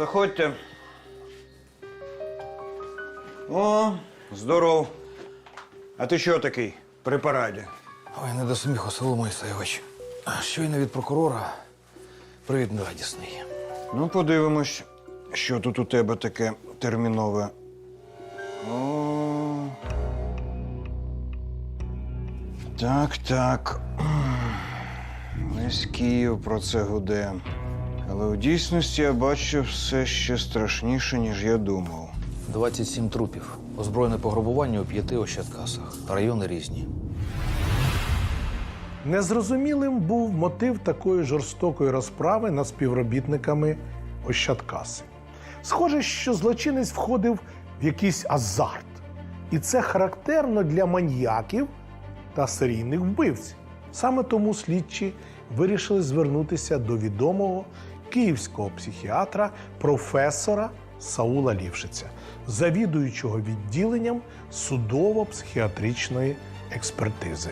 Заходьте. О, здоров. А ти що такий при параді? Ой, не до сміху, Савло Моїсеєвич. Щойно від прокурора. Привіт, нерадісний. Ну, подивимось, що тут у тебе таке термінове. О. Так, так. Весь Київ про це гуде. Але у дійсності я бачу все ще страшніше, ніж я думав. 27 трупів. Озброєне пограбування у п'яти ощадкасах. Райони різні. Незрозумілим був мотив такої жорстокої розправи над співробітниками Ощадкаси. Схоже, що злочинець входив в якийсь азарт. І це характерно для маньяків та серійних вбивців. Саме тому слідчі вирішили звернутися до відомого київського психіатра професора Саула Лівшиця, завідуючого відділенням судово-психіатричної експертизи.